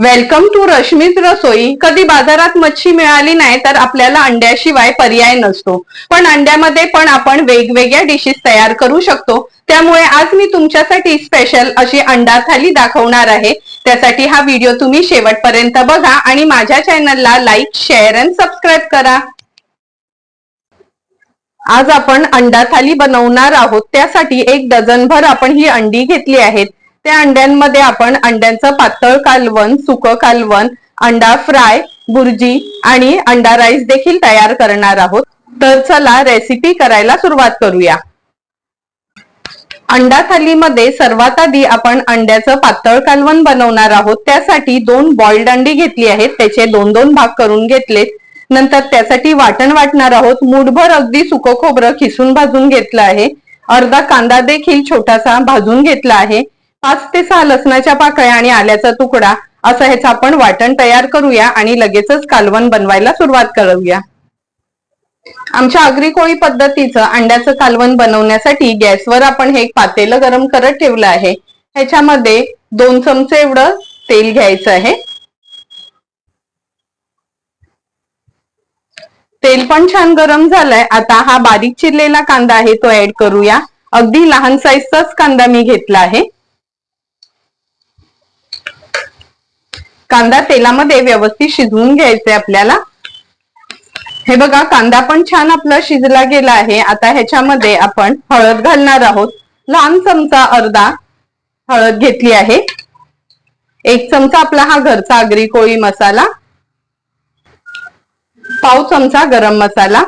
Welcome to Rashmi's रसोई कधी बाजारात मच्छी मिळाली नाही तर आपल्याला अंड्याशिवाय पर्याय नसतो. पण अंड्यामध्ये पण आपण वेगवेगळ्या डिशेस तयार करू शकतो. त्यामुळे आज मी तुमच्यासाठी स्पेशल अशी अंडा थाली दाखवणार आहे. त्यासाठी हा व्हिडिओ तुम्ही शेवटपर्यंत बघा आणि माझ्या चॅनलला लाईक शेअर अँड सबस्क्राईब करा. आज आपण अंडा थाली बनवणार आहोत. त्यासाठी एक डझनभर आपण ही अंडी घेतली आहेत. त्या अंड्यांमध्ये आपण अंड्यांचं पातळ कालवण सुकं कालवण अंडा फ्राय बुर्जी आणि अंडा राईस देखील तयार करणार आहोत. तर चला रेसिपी करायला सुरुवात करूया. अंडा थालीमध्ये सर्वात आधी आपण अंड्याचं पातळ कालवण बनवणार आहोत. त्यासाठी दोन बॉइल्ड अंडी घेतली आहेत. त्याचे दोन दोन भाग करून घेतलेत. नंतर त्यासाठी वाटण वाटणार आहोत. मुठभर अगदी सुकं खोबरं खिसून भाजून घेतलं आहे. अर्धा कांदा देखील छोटासा भाजून घेतला आहे. पाच ते सहा लसणाच्या पाकळ्या आणि आल्याचा तुकडा असं ह्याचं आपण वाटण तयार करूया आणि लगेचच कालवण बनवायला सुरुवात करूया. आमच्या आगरी कोळी पद्धतीचं अंड्याचं कालवण बनवण्यासाठी गॅसवर आपण हे पातेलं गरम करत ठेवलं आहे. ह्याच्यामध्ये दोन चमचे एवढं तेल घ्यायचं आहे. तेल पण छान गरम झालंय. आता हा बारीक चिरलेला कांदा आहे तो ऍड करूया. अगदी लहान साईजचाच कांदा मी घेतला आहे. कांदा तेलामध्ये व्यवस्थित शिजवून घ्यायचंय आपल्याला. हे बघा कांदा पण छान आपला शिजला गेला आहे. आता ह्याच्यामध्ये आपण हळद घालणार आहोत. लहान चमचा अर्धा हळद घेतली आहे. एक चमचा आपला हा घरचा आगरी कोळी मसाला. पाव चमचा गरम मसाला.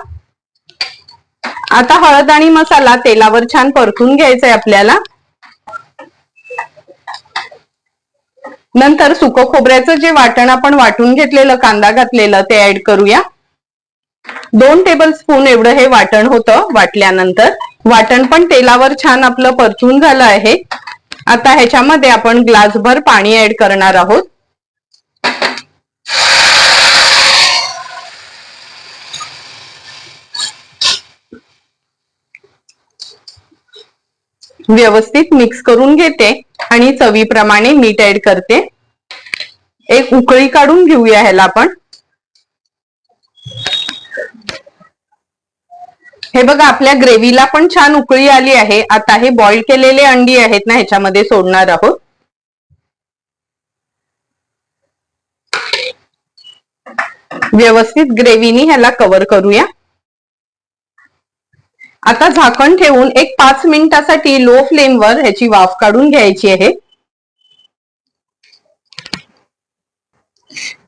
आता हळद आणि मसाला तेलावर छान परतून घ्यायचा आहे आपल्याला. नंतर सुक खोबऱ्याचं जे वाटण आपण वाटून घेतलेलं कांदा घातलेलं ते ऍड करूया. दोन टेबल स्पून एवढं हे वाटण होतं वाटल्यानंतर. वाटण पण तेलावर छान आपलं परतून झालं आहे. आता ह्याच्यामध्ये आपण ग्लासभर पाणी ऍड करणार आहोत. व्यवस्थित मिक्स करून घेते आणि चवीप्रमाणे मीठ ऍड करते. एक उकळी काढून घेऊया ह्याला आपण. हे बघा आपल्या ग्रेव्हीला पण छान उकळी आली आहे. आता हे बॉईल केलेले अंडी आहेत ना ह्याच्यामध्ये सोडणार आहोत. व्यवस्थित ग्रेव्हीनी ह्याला कव्हर करूया. आता झाकण ठेवून एक पाच मिनिटासाठी लो फ्लेमवर ह्याची वाफ काढून घ्यायची आहे.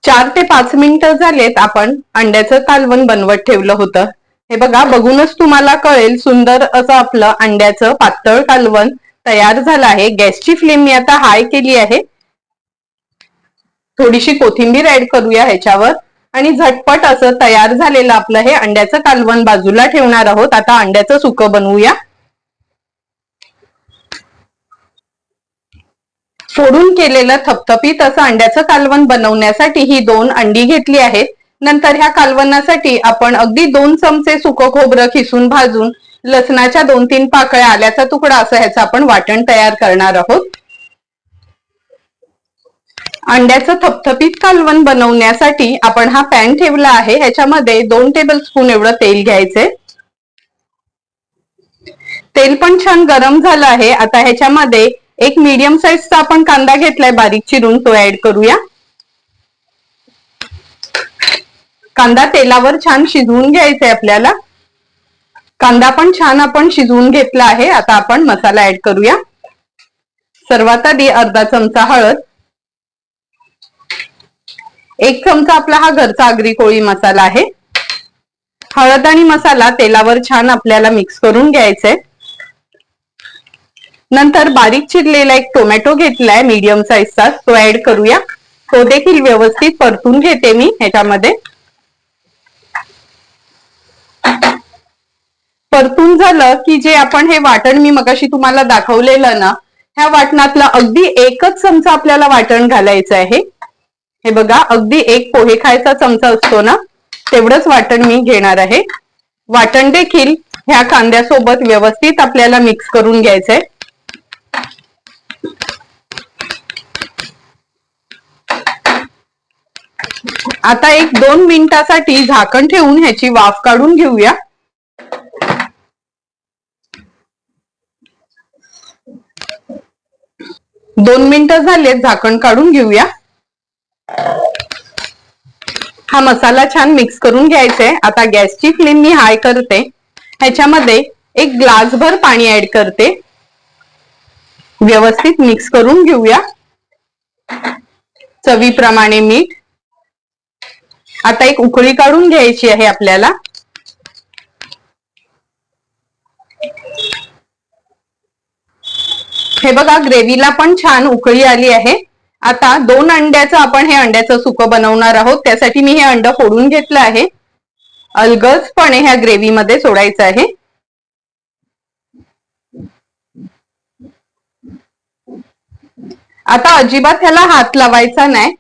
चार ते पाच मिनिटं झालेत आपण अंड्याचं कालवण बनवत ठेवलं होतं. हे बघा बघूनच तुम्हाला कळेल सुंदर असं आपलं अंड्याचं पातळ कालवण तयार झालं आहे. गॅसची फ्लेम मी आता हाय केली आहे. थोडीशी कोथिंबीर ऍड करूया ह्याच्यावर. आणि झटपट असं तयार झालेलं आपलं हे अंड्याचं कालवण बाजूला ठेवणार आहोत. आता अंड्याचं सुकं बनवूया. फोडून केलेलं थपथपीत असं अंड्याचं कालवण बनवण्यासाठी ही दोन अंडी घेतली आहेत. नंतर ह्या कालवणासाठी आपण अगदी दोन चमचे सुकं खोबरं खिसून भाजून लसणाच्या दोन तीन पाकळ्या आल्याचा तुकडा असं ह्याचं आपण वाटण तयार करणार आहोत. अंड्याचं थपथपीत कालवण बनवण्यासाठी आपण हा पॅन ठेवला आहे. ह्याच्यामध्ये दोन टेबल स्पून एवढं तेल घ्यायचंय तेल पण छान गरम झालं आहे. आता ह्याच्यामध्ये एक मीडियम साईजचा आपण कांदा घेतलाय. बारीक चिरून तो ऍड करूया. कांदा तेलावर छान शिजवून घ्यायचंय आपल्याला. कांदा पण छान आपण शिजवून घेतला आहे. आता आपण मसाला ऍड करूया. सर्वात आधी अर्धा चमचा हळद. एक चमचा आपला हा घरचा आगरी कोळी मसाला आहे. हळद आणि मसाला तेलावर छान आपल्याला मिक्स करून घ्यायचंय. नंतर बारीक चिरलेला एक टोमॅटो घेतलाय मीडियम साईजचा तो ऍड करूया. तो देखील व्यवस्थित परतून घेते मी ह्याच्यामध्ये. परतून झालं की जे आपण हे वाटण मी मगाशी तुम्हाला दाखवलेलं ना ह्या वाटणातलं अगदी एकच चमचा आपल्याला वाटण घालायचं आहे. हे बघा अगदी एक पोहे खायचा चमचा असतो ना तेवढंच वाटण मी घेणार आहे. वाटण देखील ह्या कांद्यासोबत व्यवस्थित आपल्याला मिक्स करून घ्यायचंय. आता एक दोन मिनिटासाठी झाकण ठेवून ह्याची वाफ काढून घेऊया. दोन मिनिटं झालेत झाकण काढून घेऊया. हा मसाला छान मिक्स करून घ्यायचा आहे आता गॅसची फ्लेम मी हाय करते. ह्याच्यामध्ये एक ग्लासभर पाणी ऍड करते. व्यवस्थित मिक्स करून घेऊया. चवीप्रमाणे मीठ. आता एक उकळी काढून घ्यायची आहे आपल्याला. हे बघा ग्रेव्हीला पण छान उकळी आली आहे. आता दोन अंड्याचं आपण हे अंड्याचं सुकं बनवणार आहोत. त्यासाठी मी हे अंड फोडून घेतलं आहे. अलगजपणे ह्या ग्रेव्हीमध्ये सोडायचं आहे. आता अजिबात ह्याला हात लावायचा नाही.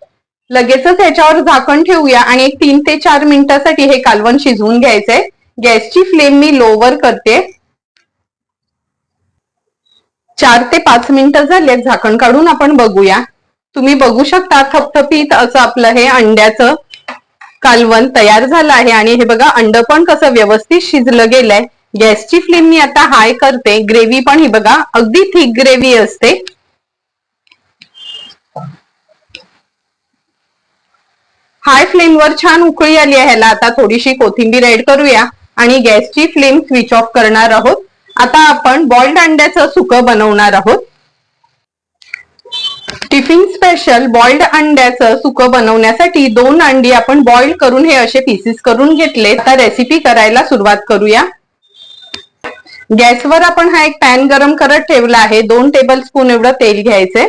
लगेचच ह्याच्यावर झाकण ठेवूया आणि एक तीन ते चार मिनिटासाठी हे कालवण शिजवून घ्यायचंय. गॅसची फ्लेम मी लोवर करते. चार ते पाच मिनिटं झालेत. झाकण काढून आपण बघूया. तुम्ही बघू शकता थपथपीत असं आपलं हे अंड्याचं कालवण तयार झालं आहे. आणि हे बघा अंड पण कसं व्यवस्थित शिजलं गेलंय. गॅसची फ्लेम मी आता हाय करते. ग्रेव्ही पण ही बघा अगदी थिक ग्रेव्ही असते. हाय फ्लेमवर छान उकळी आली आहे ह्याला. आता थोडीशी कोथिंबीर ऍड करूया. आणि गॅसची फ्लेम स्विच ऑफ करणार आहोत. आता आपण बॉइल्ड अंड्याचं सुकं बनवणार आहोत. टिफिन स्पेशल बॉइल्ड अंड्याचं सुकं बनवण्यासाठी दोन अंडी आपण बॉइल करून हे असे पीसेस करून घेतले. आता रेसिपी करायला सुरुवात करूया. गॅसवर आपण हा एक पॅन गरम करत ठेवला आहे. दोन टेबल स्पून एवढं तेल घ्यायचंय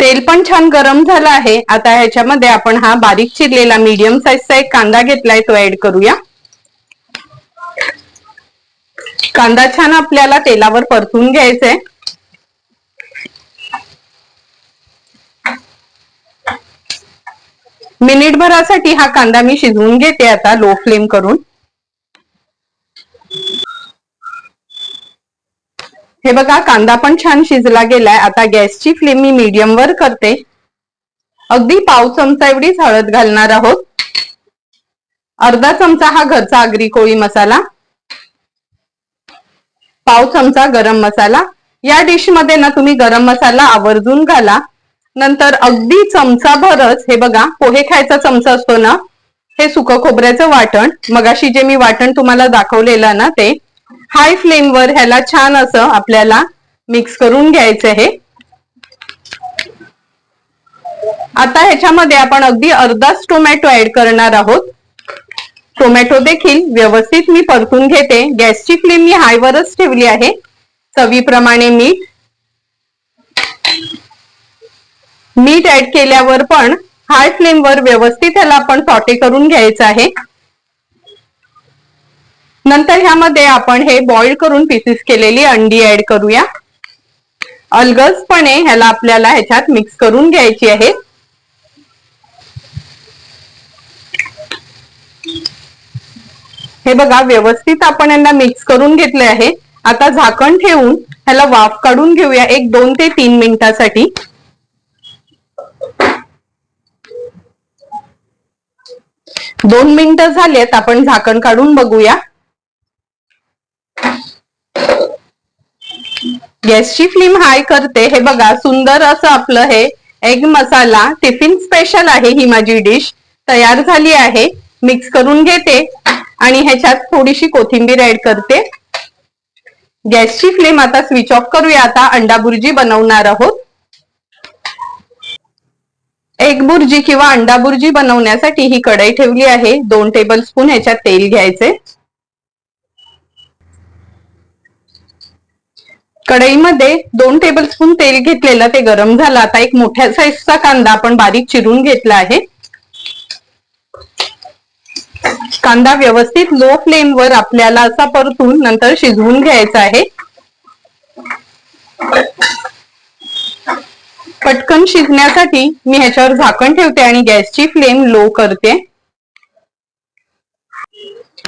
तेल पण छान गरम झालं आहे. आता ह्याच्यामध्ये आपण हा बारीक चिरलेला मीडियम साईजचा एक कांदा घेतलाय तो ऍड करूया. कांदा छान आपल्याला तेलावर परतून घ्यायचा मिनिटभरासाठी हा कांदा मी शिजवून घेते आता लो फ्लेम करून. हे बघा कांदा पण छान शिजला गेलाय. आता गॅसची फ्लेम मी मीडियम वर करते. अगदी पाव चमचा एवढीच हळद घालणार आहोत. अर्धा चमचा हा घरचा आगरी कोळी मसाला. पाव चमचा गरम मसाला. या डिशमध्ये ना तुम्ही गरम मसाला आवर्जून घाला. नंतर अगदी चमचाभरच हे बघा पोहे खायचा चमचा असतो ना हे सुकं खोबऱ्याचं वाटण. मगाशी जे मी वाटण तुम्हाला दाखवलेलं ना ते हाय फ्लेमवर ह्याला छान असं आपल्याला मिक्स करून घ्यायचं आहे आता ह्याच्यामध्ये आपण अगदी अर्धाच टोमॅटो ऍड करणार आहोत. टोमॅटो देखील व्यवस्थित मी परतून घेते. गॅसची फ्लेम मी हायवरच ठेवली आहे. चवीप्रमाणे मीठ. मीठ ऍड केल्यावर पण हाय फ्लेमवर व्यवस्थित ह्याला आपण सॉटे करून घ्यायचं आहे. नंतर ह्यामध्ये आपण हे बॉईल करून पीसेस केलेली अंडी ऍड करूया. अलगजपणे ह्याला आपल्याला ह्याच्यात मिक्स करून घ्यायची आहे. हे बघा व्यवस्थित आपण यांना मिक्स करून घेतले आहे. आता झाकण ठेवून ह्याला वाफ काढून घेऊया एक दोन ते तीन मिनिटासाठी. दोन मिनिटं झालेत आपण झाकण काढून बघूया. गॅसची फ्लेम हाय करते. हे बघा सुंदर असं आपलं हे एग मसाला टिफिन स्पेशल आहे ही माझी डिश तयार झाली आहे. मिक्स करून घेते आणि ह्याच्यात थोडीशी कोथिंबीर ऍड करते. गॅसची फ्लेम आता स्विच ऑफ करूया. आता अंडा बुर्जी बनवणार आहोत. एक बुर्जी किंवा अंडा बुर्जी बनवण्यासाठी ही कढई ठेवली आहे. दोन टेबल स्पून ह्याच्यात तेल घ्यायचे. कढईमध्ये दोन टेबल स्पून तेल घेतलेलं ते गरम झालं. आता एक मोठ्या साईजचा कांदा आपण बारीक चिरून घेतला आहे. कांदा व्यवस्थित लो फ्लेम वर आपल्याला असा परतून नंतर शिजवून घ्यायचा आहे. पटकन शिजण्यासाठी मी ह्याच्यावर झाकण ठेवते आणि गॅसची फ्लेम लो करते.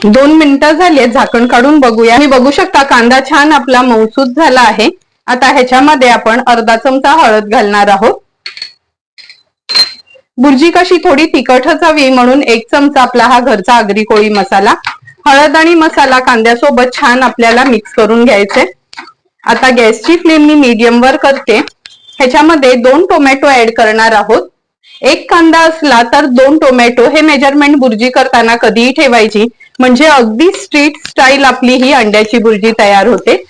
दोन मिनिटं झाली झाकण काढून बघूया. मी बघू शकता कांदा छान आपला मौसूद झाला आहे. आता ह्याच्यामध्ये आपण अर्धा चमचा हळद घालणार आहोत. भुर्जी कशी थोडी तिखटच हवी म्हणून एक चमचा आपला हा घरचा आगरी कोळी मसाला. हळद आणि मसाला कांद्यासोबत छान आपल्याला मिक्स करून घ्यायचे. आता गॅसची फ्लेम मी मीडियम वर करते. ह्याच्यामध्ये दोन टोमॅटो ऍड करणार आहोत. एक कांदा असला तर दोन टोमॅटो हे मेजरमेंट बुर्जी करताना कधीही ठेवायची. म्हणजे अगदी स्ट्रीट स्टाईल आपली ही अंड्याची बुर्जी तयार होते.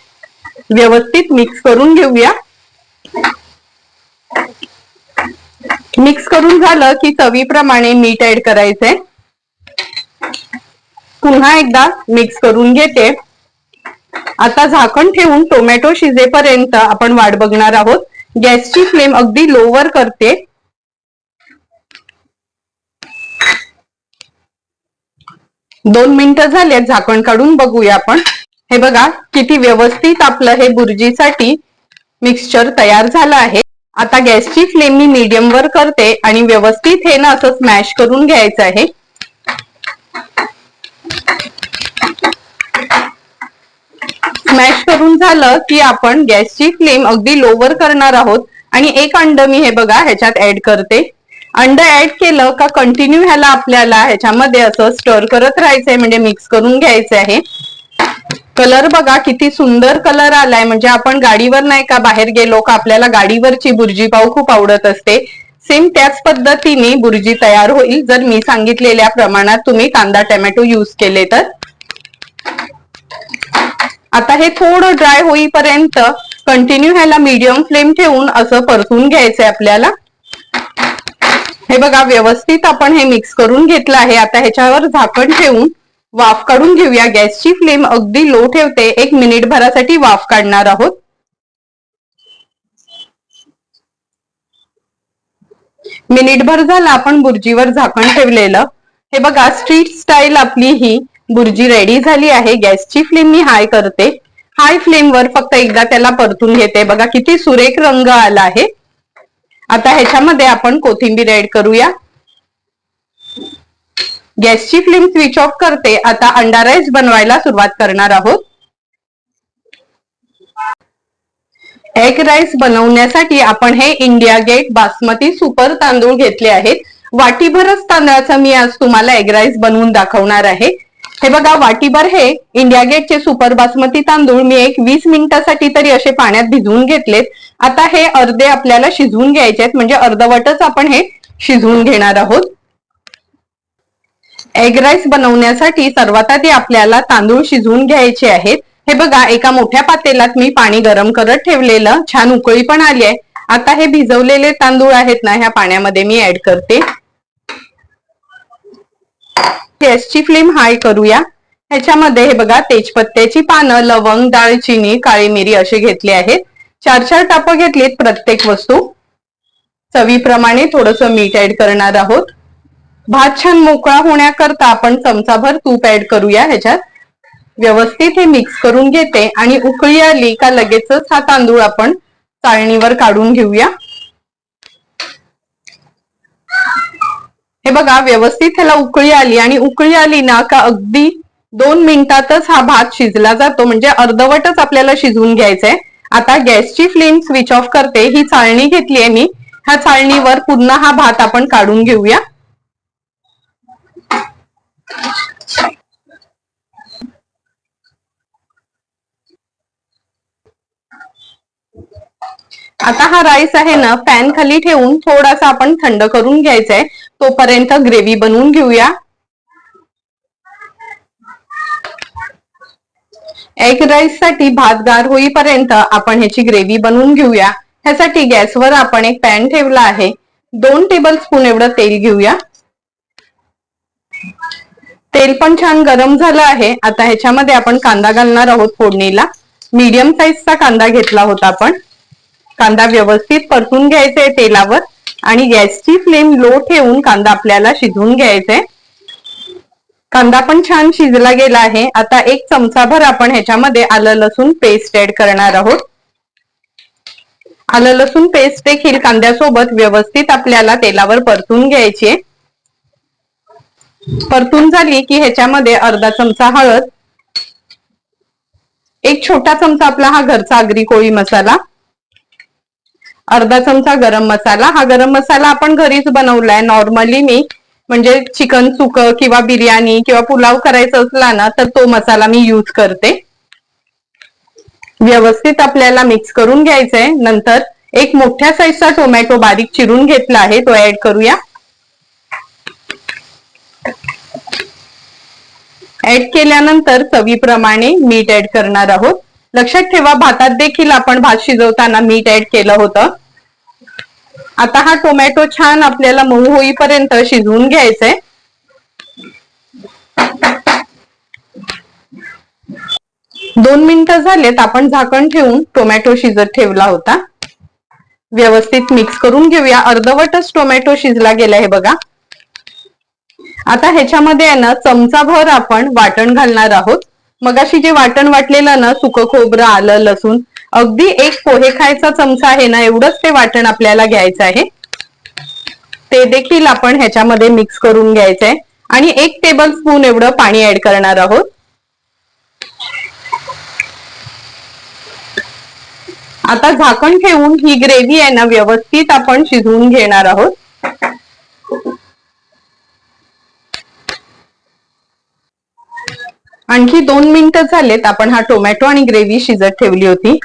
व्यवस्थित मिक्स करून घेऊया. मिक्स करून झालं की चवीप्रमाणे मीठ ऍड करायचंय. पुन्हा एकदा मिक्स करून घेते. आता झाकण ठेवून टोमॅटो शिजेपर्यंत आपण वाट बघणार आहोत. गॅसची फ्लेम अगदी लोवर करते. दोन मिनिटं झाले झाकण काढून बघूया आपण. हे बघा किती व्यवस्थित आपलं हे बुर्जीसाठी मिक्सचर तयार झालं आहे. आता गॅसची फ्लेम मी मीडियम वर करते आणि व्यवस्थित हे ना असं स्मॅश करून घ्यायचं आहे. स्मॅश करून झालं की आपण गॅसची फ्लेम अगदी लोवर करणार आहोत. आणि एक अंड मी हे बघा ह्याच्यात ऍड करते. अंड ऍड केलं का कंटिन्यू ह्याला आपल्याला ह्याच्यामध्ये असं स्टर करत राहायचंय म्हणजे मिक्स करून घ्यायचं आहे. कलर बघा किती सुंदर कलर आलाय. म्हणजे आपण गाडीवर नाही का बाहेर गेलो का आपल्याला गाडीवरची बुर्जी पाव खूप आवडत असते. सेम त्याच पद्धतीने बुर्जी तयार होईल. जर मी सांगितलेल्या प्रमाणात तुम्ही कांदा टोमॅटो यूज केले तर. आता हे थोडं ड्राय होईपर्यंत कंटिन्यू ह्याला मीडियम फ्लेम ठेवून असं परतून घ्यायचंय आपल्याला. हे बघा व्यवस्थित आपण हे मिक्स करून घेतलं आहे. आता ह्याच्यावर झाकण ठेवून वाफ काढून घेऊया. गॅसची फ्लेम अगदी लो ठेवते. एक मिनिट भरासाठी वाफ काढणार आहोत. मिनिटभर झाला आपण बुर्जीवर झाकण ठेवलेलं. हे बघा स्ट्रीट स्टाईल आपली ही बुर्जी रेडी झाली आहे. गॅसची फ्लेम मी हाय करते. हाय फ्लेमवर फक्त एकदा त्याला परतून घेते. बघा किती सुरेख रंग आला आहे. आता ह्याच्यामध्ये आपण कोथिंबीर ऍड करूया. गॅसची फ्लेम स्विच ऑफ करते. आता अंडा राईस बनवायला सुरुवात करणार आहोत. एग राईस बनवण्यासाठी आपण हे इंडिया गेट बासमती सुपर तांदूळ घेतले आहेत. वाटीभरच तांदळाचा मी आज तुम्हाला एग राईस बनवून दाखवणार आहे. हे बघा वाटीभर हे इंडिया गेटचे सुपर बासमती तांदूळ मी एक वीस मिनिटासाठी तरी असे पाण्यात भिजवून घेतलेत. आता हे अर्धे आपल्याला शिजवून घ्यायचे आहेत म्हणजे अर्धवटच आपण हे शिजवून घेणार आहोत. एग राईस बनवण्यासाठी सर्वात आधी आपल्याला तांदूळ शिजवून घ्यायचे आहेत. हे बघा एका मोठ्या पातेलात मी पाणी गरम करत ठेवलेलं. छान उकळी पण आली आहे. आता हे भिजवलेले तांदूळ आहेत ना ह्या पाण्यामध्ये मी ऍड करते. गॅसची फ्लेम हाय करूया. ह्याच्यामध्ये हे बघा तेजपत्त्याची पानं लवंग दाळचिनी काळी मिरी असे घेतले आहेत. चार चार टापं घेतलीत प्रत्येक वस्तू. चवीप्रमाणे थोडस मीठ ऍड करणार आहोत. भात छान मोकळा होण्याकरता आपण चमचाभर तूप ऍड करूया. ह्याच्यात व्यवस्थित हे मिक्स करून घेते. आणि उकळी आली का लगेचच हा तांदूळ आपण चाळणीवर काढून घेऊया. हे बघा व्यवस्थित ह्याला उकळी आली. आणि उकळी आली ना का अगदी दोन मिनिटातच हा भात शिजला जातो. म्हणजे अर्धवटच आपल्याला शिजवून घ्यायचंय. आता गॅसची फ्लेम स्विच ऑफ करते. ही चाळणी घेतली आहे मी. ह्या चाळणीवर पुन्हा हा भात आपण काढून घेऊया. आता हा राईस आहे ना पॅन खाली ठेवून थोडासा आपण थंड करून घ्यायचंय. तोपर्यंत ग्रेव्ही बनवून घेऊया. एग राईससाठी भात गार होईपर्यंत आपण ह्याची ग्रेव्ही बनवून घेऊया. ह्यासाठी गॅसवर आपण एक पॅन ठेवला आहे. दोन टेबल स्पून एवढं तेल घेऊया. तेल पण छान गरम झालं आहे. आता ह्याच्यामध्ये आपण कांदा घालणार आहोत फोडणीला. मीडियम साईजचा कांदा घेतला होता आपण. कांदा व्यवस्थित परतून घ्यायचा आहे तेलावर आणि गॅसची फ्लेम लो ठेवून कांदा आपल्याला शिजवून घ्यायचा आहे कांदा पण छान शिजला गेला आहे. आता एक चमचाभर आपण ह्याच्यामध्ये आलं लसूण पेस्ट ऍड करणार आहोत. आलं लसूण पेस्ट देखील कांद्यासोबत व्यवस्थित आपल्याला तेलावर परतून घ्यायची आहे परतून झाली की ह्याच्यामध्ये अर्धा चमचा हळद एक छोटा चमचा आपला हा घरचा आगरी कोळी मसाला अर्धा चमचा गरम मसाला. हा गरम मसाला आपण घरीच बनवलाय. नॉर्मली मी म्हणजे चिकन सुक किंवा बिर्याणी किंवा पुलाव करायचा असला ना तर तो मसाला मी यूज करते. व्यवस्थित आपल्याला मिक्स करून घ्यायचंय. नंतर एक मोठ्या साईजचा टोमॅटो बारीक चिरून घेतला आहे तो ऍड करूया. ऍड केल्यानंतर चवीप्रमाणे मीठ ऍड करणार आहोत. लक्षात ठेवा भातात देखील आपण भात शिजवताना मीठ ऍड केलं होतं. आता हा टोमॅटो छान आपल्याला मऊ होईपर्यंत शिजवून घ्यायचंय. दोन मिनिटं झालेत आपण झाकण ठेवून टोमॅटो शिजत ठेवला होता. व्यवस्थित मिक्स करून घेऊया. अर्धवटच टोमॅटो शिजला गेला आहे बघा. आता ह्याच्यामध्ये आहे ना चमचाभर आपण वाटण घालणार आहोत. मगाशी जे वाटण वाटलेलं ना सुकं खोबरं आलं लसूण अगदी एक पोहे खायचा चमचा आहे ना एवढंच ते वाटण आपल्याला घ्यायचं आहे. ते देखील आपण ह्याच्यामध्ये मिक्स करून घ्यायचंय आणि एक टेबल स्पून एवढं पाणी ऍड करणार आहोत. आता झाकण ठेवून ही ग्रेव्ही आहे ना व्यवस्थित आपण शिजवून घेणार आहोत. आणखी दोन मिनिटं झालेत आपण हा टोमॅटो आणि ग्रेव्ही शिजत ठेवली होती.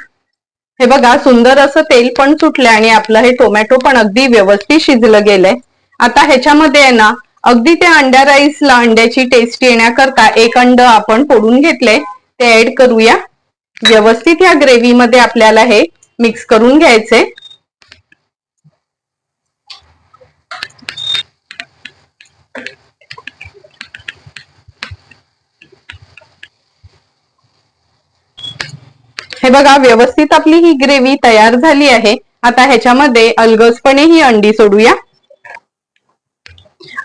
हे बघा सुंदर असं तेल पण सुटलंय आणि आपलं हे टोमॅटो पण अगदी व्यवस्थित शिजलं गेलंय. आता ह्याच्यामध्ये आहे ना अगदी त्या अंड्या राईसला अंड्याची टेस्ट येण्याकरता एक अंड आपण फोडून घेतले ते ऍड करूया. व्यवस्थित या ग्रेव्हीमध्ये आपल्याला हे मिक्स करून घ्यायचे हे बघा व्यवस्थित आपली ही ग्रेव्ही तयार झाली आहे. आता ह्याच्यामध्ये अलगसपणे ही अंडी सोडूया.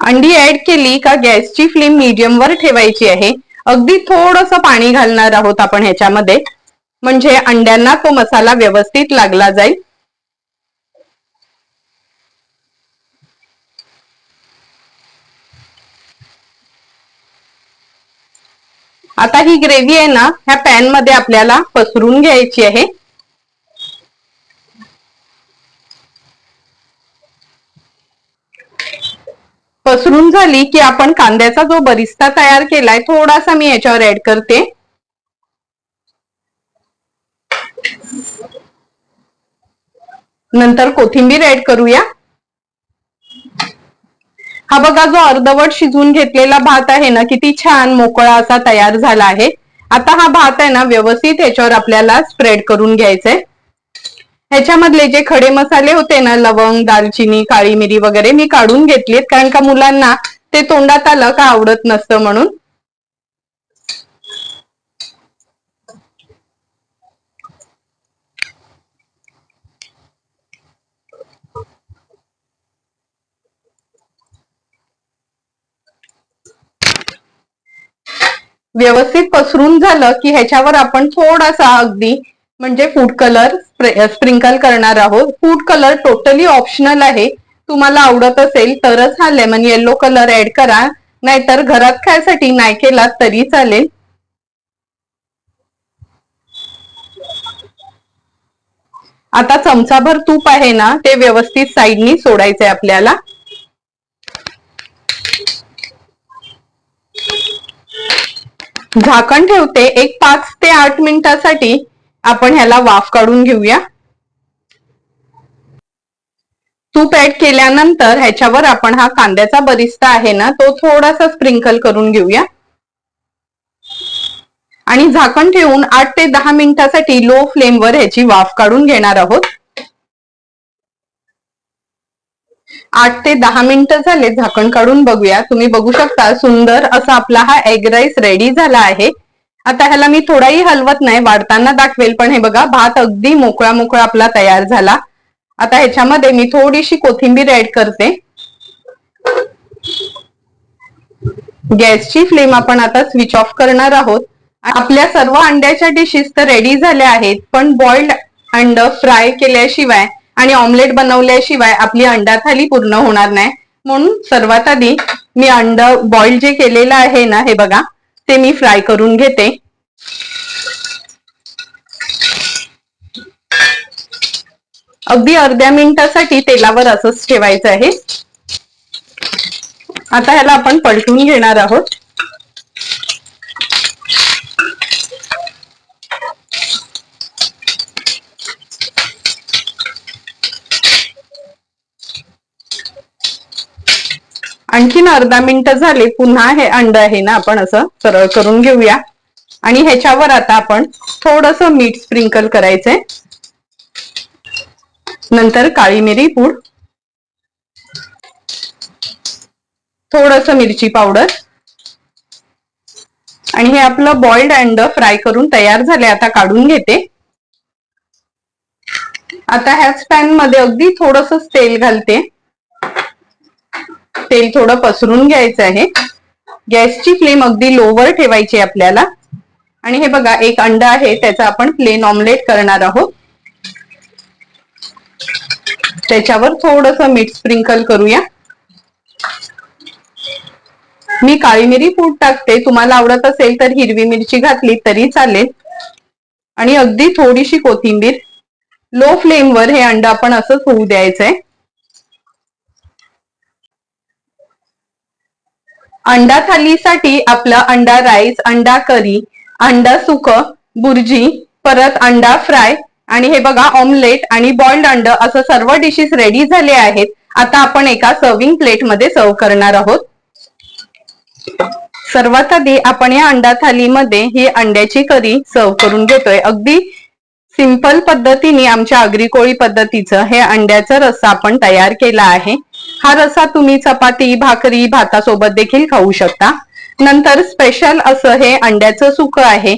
अंडी ऍड केली का गॅसची फ्लेम मीडियम वर ठेवायची आहे. अगदी थोडस पाणी घालणार आहोत आपण ह्याच्यामध्ये. म्हणजे अंड्यांना तो मसाला व्यवस्थित लागला जाईल. आता ही ग्रेव्ही आहे ना ह्या पॅनमध्ये आपल्याला पसरून घ्यायची आहे. पसरून झाली की आपण कांद्याचा जो बरिस्ता तयार केलाय थोडासा मी याच्यावर ऍड करते. नंतर कोथिंबीर ऍड करूया. हा बघा जो अर्धवट शिजून घेतलेला भात आहे ना किती छान मोकळा असा तयार झाला आहे. आता हा भात आहे ना व्यवस्थित ह्याच्यावर आपल्याला स्प्रेड करून घ्यायचंय. ह्याच्यामधले जे खडे मसाले होते ना लवंग दालचिनी काळी मिरी वगैरे मी काढून घेतलीत कारण का मुलांना ते तोंडात आलं का आवडत नसतं म्हणून. व्यवस्थित पसरून झालं की ह्याच्यावर आपण थोडासा अगदी म्हणजे फूड कलर स्प्रिंकल करणार आहोत. फूड कलर टोटली ऑप्शनल आहे. तुम्हाला आवडत असेल तरच हा लेमन येल्लो कलर ऍड करा. नाहीतर घरात खायसाठी नाही केला तरी चालेल. आता चमचाभर तूप आहे ना ते व्यवस्थित साईडनी सोडायचंय आपल्याला. झाकण ठेवते. एक पाच ते आठ मिनिटासाठी आपण ह्याला वाफ काढून घेऊया. तूप ऍड केल्यानंतर ह्याच्यावर आपण हा कांद्याचा बरिस्ता आहे ना तो थोडासा स्प्रिंकल करून घेऊया. आणि झाकण ठेवून आठ ते दहा मिनिटासाठी लो फ्लेमवर ह्याची वाफ काढून घेणार आहोत. आठ ते दहा मिनिटं झाले झाकण काढून बघूया. तुम्ही बघू शकता सुंदर असा आपला हा एग राईस रेडी झाला आहे. आता ह्याला मी थोडाही हलवत नाही वाढताना दाखवेल पण हे बघा भात अगदी मोकळा मोकळा आपला तयार झाला. आता ह्याच्यामध्ये मी थोडीशी कोथिंबीर ऍड करते. गॅसची फ्लेम आपण आता स्विच ऑफ करणार आहोत. आपल्या सर्व अंड्याच्या डिशेस तर रेडी झाल्या आहेत पण बॉइल्ड अंड फ्राय केल्याशिवाय आणि ऑमलेट बनवल्याशिवाय आपली अंडा थाली पूर्ण होणार नाही. म्हणून सर्वात आधी मी अंड बॉईल जे केलेलं आहे ना हे बघा ते मी फ्राय करून घेते. अगदी अर्ध्या मिनिटासाठी तेलावर असंच ठेवायचं आहे. आता ह्याला आपण पलटून घेणार आहोत. आणखीन अर्धा मिनिट झाले पुन्हा हे अंड आहे ना आपण असं सरळ करून घेऊया. आणि ह्याच्यावर आता आपण थोडस मीठ स्प्रिंकल करायचंय. नंतर काळी मिरी पूड. थोडस मिरची पावडर. आणि हे आपलं बॉइल्ड अंड फ्राय करून तयार झाले आता काढून घेते. आता ह्याच पॅनमध्ये अगदी थोडस तेल घालते. तेल थोडं पसरून घ्यायचं आहे. गॅसची फ्लेम अगदी लोवर ठेवायची आपल्याला. आणि हे बघा एक अंडा आहे त्याचा आपण प्लेन ऑमलेट करणार आहोत. त्याच्यावर थोडस मीठ स्प्रिंकल करूया. मी काळी मिरी पूड टाकते. तुम्हाला आवडत असेल तर हिरवी मिरची घातली तरी चालेल. आणि अगदी थोडीशी कोथिंबीर. लो फ्लेमवर हे अंडा आपण असंच होऊ द्यायचंय. अंडा थालीसाठी आपला अंडा राईस अंडा करी अंडा सुक बुर्जी परत अंडा फ्राय आणि हे बघा ऑमलेट आणि बॉइल्ड अंड असं सर्व डिशेस रेडी झाले आहेत. आता आपण एका सर्विंग प्लेटमध्ये सर्व करणार आहोत. सर्वात आधी आपण या अंडा थालीमध्ये ही अंड्याची करी सर्व करून घेतोय. अगदी सिंपल पद्धतीने आमच्या आगरी कोळी पद्धतीचं हे अंड्याचा रस्सा आपण तयार केला आहे. हा रसा तुम्ही चपाती भाकरी भातासोबत देखील खाऊ शकता. नंतर स्पेशल असं हे अंड्याचं सुक आहे.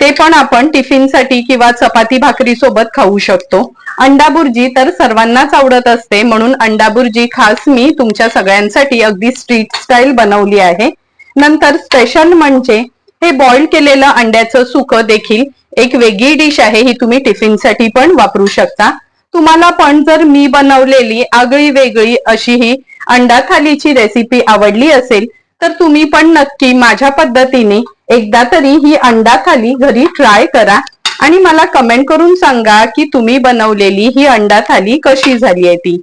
ते पण आपण टिफिनसाठी किंवा चपाती भाकरी सोबत खाऊ शकतो. अंडा बुर्जी तर सर्वांनाच आवडत असते म्हणून अंडा बुर्जी खास मी तुमच्या सगळ्यांसाठी अगदी स्ट्रीट स्टाईल बनवली आहे. नंतर स्पेशल म्हणजे हे बॉइल केलेलं अंड्याचं सुक देखील एक वेगळी डिश आहे ही तुम्ही टिफिनसाठी पण वापरू शकता. तुम्हाला पण जर मी बनवलेली आगळी वेगळी अशी ही अंडा थालीची रेसिपी आवडली असेल तर तुम्ही पण नक्की माझ्या पद्धतीने एकदा तरी ही अंडा थाली घरी ट्राय करा. आणि मला कमेंट करून सांगा की तुम्ही बनवलेली ही अंडा थाली कशी झाली आहे ती.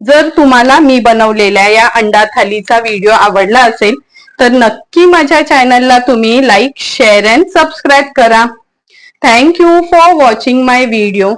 जर तुम्हाला मी बनवलेल्या या अंडा थालीचा व्हिडिओ आवडला असेल तर नक्की माझ्या चॅनलला तुम्ही लाईक शेअर अँड सबस्क्राईब करा. Thank you for watching my video